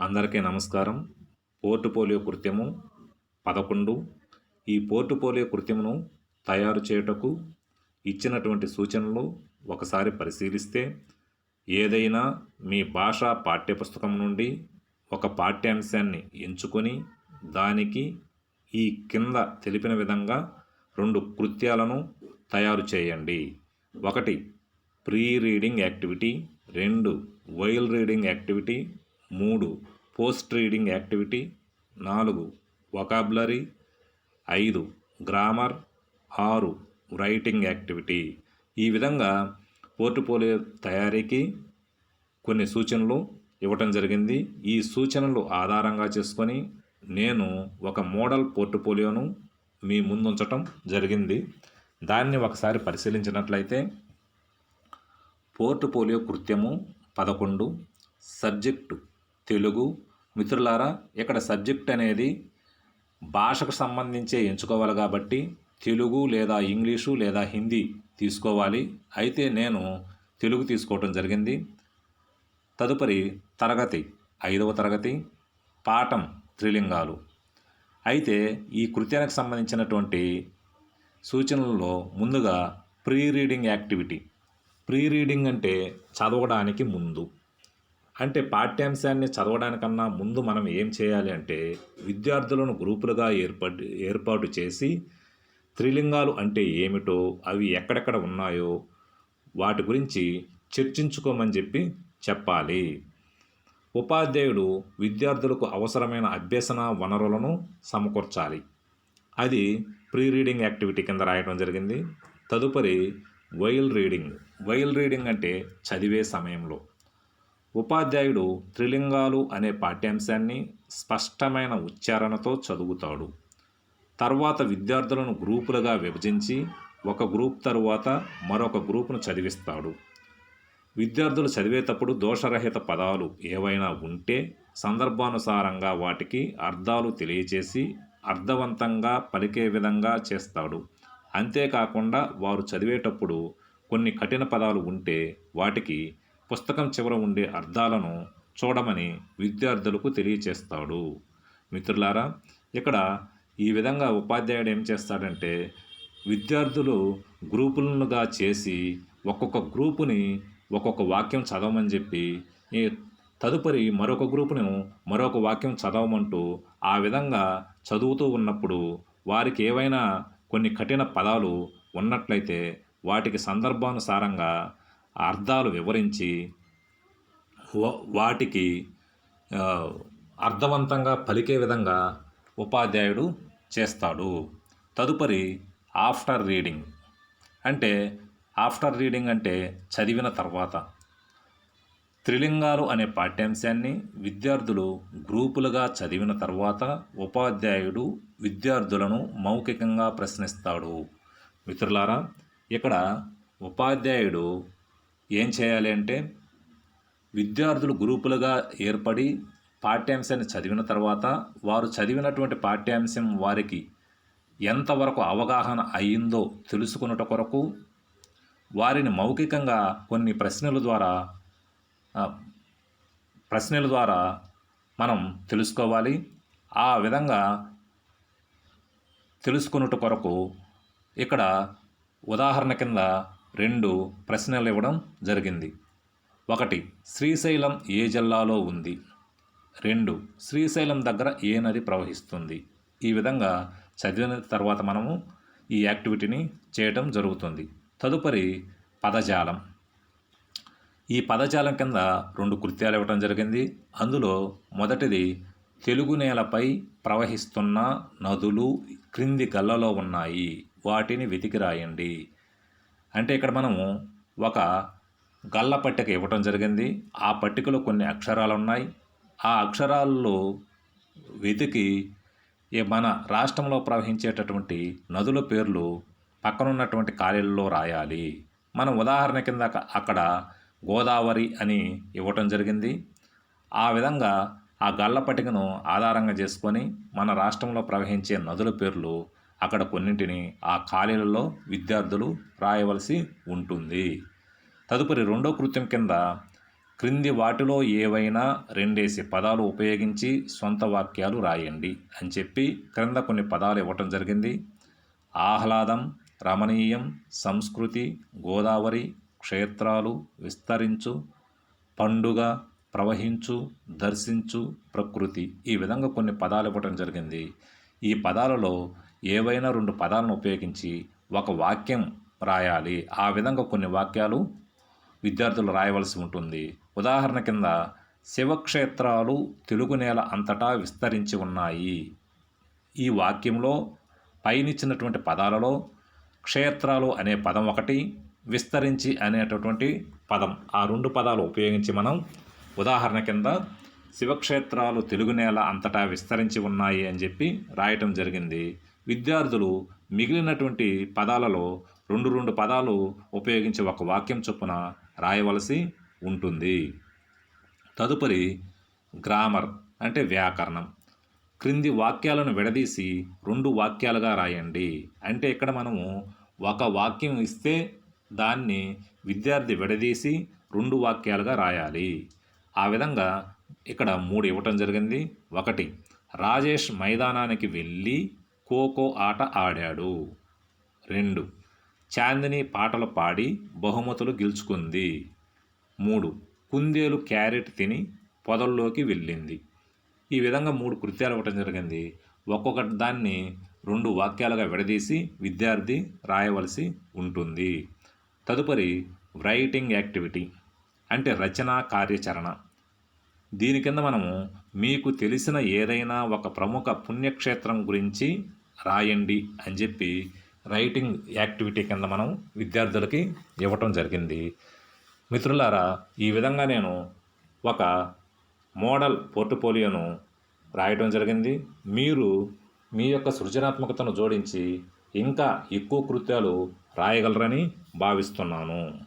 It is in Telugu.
అందరికీ నమస్కారం. పోర్టుపోలియో కృత్యము పదకొండు. ఈ పోర్టుపోలియో కృత్యమును తయారు చేయుటకు ఇచ్చినటువంటి సూచనలు ఒకసారి పరిశీలిస్తే ఏదైనా మీ భాషా పాఠ్యపుస్తకం నుండి ఒక పాఠ్యాంశాన్ని ఎంచుకొని దానికి ఈ కింద తెలిపిన విధంగా రెండు కృత్యాలను తయారు చేయండి. ఒకటి ప్రీ రీడింగ్ యాక్టివిటీ. రెండు వైల్ రీడింగ్ యాక్టివిటీ. మూడు పోస్ట్ రీడింగ్ యాక్టివిటీ. నాలుగు వొకాబులరీ. ఐదు గ్రామర్. ఆరు రైటింగ్ యాక్టివిటీ. ఈ విధంగా పోర్టుపోలియో తయారీకి కొన్ని సూచనలు ఇవ్వటం జరిగింది. ఈ సూచనలు ఆధారంగా చేసుకొని నేను ఒక మోడల్ పోర్టుపోలియోను మీ ముందుంచటం జరిగింది. దాన్ని ఒకసారి పరిశీలించినట్లయితే పోర్టుపోలియో కృత్యము పదకొండు సబ్జెక్టు తెలుగు. మిత్రులారా ఇక్కడ సబ్జెక్ట్ అనేది భాషకు సంబంధించే ఎంచుకోవాలి కాబట్టి తెలుగు లేదా ఇంగ్లీషు లేదా హిందీ తీసుకోవాలి. అయితే నేను తెలుగు తీసుకోవటం జరిగింది. తదుపరి తరగతి ఐదవ తరగతి పాఠం త్రిలింగాలు. అయితే ఈ కృత్యానికి సంబంధించినటువంటి సూచనలలో ముందుగా pre reading activity. Pre reading అంటే చదవడానికి ముందు. అంటే పాఠ్యాంశాన్ని చదవడానికన్నా ముందు మనం ఏం చేయాలి అంటే విద్యార్థులను గ్రూపులుగా ఏర్పాటు ఏర్పాటు చేసి త్రిలింగాలు అంటే ఏమిటో అవి ఎక్కడెక్కడ ఉన్నాయో వాటి గురించి చర్చించుకోమని చెప్పి చెప్పాలి. ఉపాధ్యాయుడు విద్యార్థులకు అవసరమైన అభ్యసన వనరులను సమకూర్చాలి. అది ప్రీ రీడింగ్ యాక్టివిటీ కింద రాయడం జరిగింది. తదుపరి వైల్ రీడింగ్. వైల్ రీడింగ్ అంటే చదివే సమయంలో. ఉపాధ్యాయుడు త్రిలింగాలు అనే పాఠ్యాంశాన్ని స్పష్టమైన ఉచ్చారణతో చదువుతాడు. తర్వాత విద్యార్థులను గ్రూపులుగా విభజించి ఒక గ్రూప్ తరువాత మరొక గ్రూపును చదివిస్తాడు. విద్యార్థులు చదివేటప్పుడు దోషరహిత పదాలు ఏవైనా ఉంటే సందర్భానుసారంగా వాటికి అర్థాలు తెలియచేసి అర్థవంతంగా పలికే విధంగా చేస్తాడు. అంతేకాకుండా వారు చదివేటప్పుడు కొన్ని కఠిన పదాలు ఉంటే వాటికి పుస్తకం చివర ఉండే అర్థాలను చూడమని విద్యార్థులకు తెలియచేస్తాడు. మిత్రులారా ఇక్కడ ఈ విధంగా ఉపాధ్యాయుడు ఏం చేస్తాడంటే విద్యార్థులు గ్రూపులుగా చేసి ఒక్కొక్క గ్రూపుని ఒక్కొక్క వాక్యం చదవమని చెప్పి ఈ తదుపరి మరొక గ్రూపును మరొక వాక్యం చదవమంటూ ఆ విధంగా చదువుతూ ఉన్నప్పుడు వారికి ఏవైనా కొన్ని కఠిన పదాలు ఉన్నట్లయితే వాటికి సందర్భానుసారంగా అర్థాలు వివరించి వాటికి అర్థవంతంగా పలికే విధంగా ఉపాధ్యాయుడు చేస్తాడు. తదుపరి ఆఫ్టర్ రీడింగ్. అంటే ఆఫ్టర్ రీడింగ్ అంటే చదివిన తర్వాత. త్రిలింగాలు అనే పాఠ్యాంశాన్ని విద్యార్థులు గ్రూపులుగా చదివిన తర్వాత ఉపాధ్యాయుడు విద్యార్థులను మౌఖికంగా ప్రశ్నిస్తాడు. మిత్రులారా ఇక్కడ ఉపాధ్యాయుడు ఏం చేయాలి అంటే విద్యార్థులు గ్రూపులుగా ఏర్పడి పాఠ్యాంశాన్ని చదివిన తర్వాత వారు చదివినటువంటి పాఠ్యాంశం వారికి ఎంతవరకు అవగాహన అయిందో తెలుసుకున్నట కొరకు వారిని మౌఖికంగా కొన్ని ప్రశ్నల ద్వారా ప్రశ్నల ద్వారా మనం తెలుసుకోవాలి. ఆ విధంగా తెలుసుకున్నట కొరకు ఇక్కడ ఉదాహరణ కింద రెండు ప్రశ్నలు ఇవ్వడం జరిగింది. ఒకటి శ్రీశైలం ఏ జిల్లాలో ఉంది? రెండు శ్రీశైలం దగ్గర ఏ నది ప్రవహిస్తుంది? ఈ విధంగా చదివిన తర్వాత మనము ఈ యాక్టివిటీని చేయటం జరుగుతుంది. తదుపరి పదజాలం. ఈ పదజాలం కింద రెండు కృత్యాలు ఇవ్వటం జరిగింది. అందులో మొదటిది తెలుగు నేలపై ప్రవహిస్తున్న నదులు క్రింది గల్లలో ఉన్నాయి. వాటిని వెతికి రాయండి. అంటే ఇక్కడ మనము ఒక గల్ల పట్టిక ఇవ్వటం జరిగింది. ఆ పట్టికలో కొన్ని అక్షరాలు ఉన్నాయి ఆ అక్షరాల్లో వెతికి ఈ మన రాష్ట్రంలో ప్రవహించేటటువంటి నదుల పేర్లు పక్కనున్నటువంటి ఖాళీల్లో రాయాలి. మనం ఉదాహరణ కింద అక్కడ గోదావరి అని ఇవ్వటం జరిగింది. ఆ విధంగా ఆ గల్ల పట్టికను ఆధారంగా చేసుకొని మన రాష్ట్రంలో ప్రవహించే నదుల పేర్లు అక్కడ కొన్నింటిని ఆ ఖాళీలలో విద్యార్థులు రాయవలసి ఉంటుంది. తదుపరి రెండో కృత్యం కింద క్రింది వాటిలో ఏవైనా రెండేసి పదాలు ఉపయోగించి సొంత వాక్యాలు రాయండి అని చెప్పి క్రింద కొన్ని పదాలు ఇవ్వటం జరిగింది. ఆహ్లాదం రమణీయం సంస్కృతి గోదావరి క్షేత్రాలు విస్తరించు పండుగ ప్రవహించు దర్శించు ప్రకృతి ఈ విధంగా కొన్ని పదాలు ఇవ్వటం జరిగింది. ఈ పదాలలో ఏవైనా రెండు పదాలను ఉపయోగించి ఒక వాక్యం రాయాలి. ఆ విధంగా కొన్ని వాక్యాలు విద్యార్థులు రాయవలసి ఉంటుంది. ఉదాహరణ కింద శివక్షేత్రాలు తెలుగు నేల అంతటా విస్తరించి ఉన్నాయి. ఈ వాక్యంలో పైనిచ్చినటువంటి పదాలలో క్షేత్రాలు అనే పదం ఒకటి విస్తరించి అనేటటువంటి పదం. ఆ రెండు పదాలు ఉపయోగించి మనం ఉదాహరణ కింద శివక్షేత్రాలు తెలుగు నేల అంతటా విస్తరించి ఉన్నాయి అని చెప్పి రాయటం జరిగింది. విద్యార్థులు మిగిలినటువంటి పదాలలో రెండు రెండు పదాలు ఉపయోగించి ఒక వాక్యం చొప్పున రాయవలసి ఉంటుంది. తదుపరి గ్రామర్ అంటే వ్యాకరణం. క్రింది వాక్యాలను విడదీసి రెండు వాక్యాలుగా రాయండి. అంటే ఇక్కడ మనము ఒక వాక్యం ఇస్తే దాన్ని విద్యార్థి విడదీసి రెండు వాక్యాలుగా రాయాలి. ఆ విధంగా ఇక్కడ మూడు ఇవ్వటం జరిగింది. ఒకటి రాజేష్ మైదానానికి వెళ్ళి ఖోఖో ఆట ఆడాడు. రెండు. చాందిని పాటలు పాడి బహుమతులు గెలుచుకుంది. మూడు. కుందేలు క్యారెట్ తిని పొదల్లోకి వెళ్ళింది. ఈ విధంగా మూడు కృత్యాలు ఇవ్వటం జరిగింది. ఒక్కొక్క దాన్ని రెండు వాక్యాలుగా విడదీసి విద్యార్థి రాయవలసి ఉంటుంది. తదుపరి రైటింగ్ యాక్టివిటీ అంటే రచనా కార్యాచరణ. దీని కింద మనము మీకు తెలిసిన ఏదైనా ఒక ప్రముఖ పుణ్యక్షేత్రం గురించి రాయండి అని చెప్పి రైటింగ్ యాక్టివిటీ కింద మనం విద్యార్థులకి ఇవ్వటం జరిగింది. మిత్రులారా ఈ విధంగా నేను ఒక మోడల్ పోర్ట్ఫోలియోను రాయటం జరిగింది. మీరు మీ యొక్క సృజనాత్మకతను జోడించి ఇంకా ఎక్కువ కృత్యాలు రాయగలరని భావిస్తున్నాను.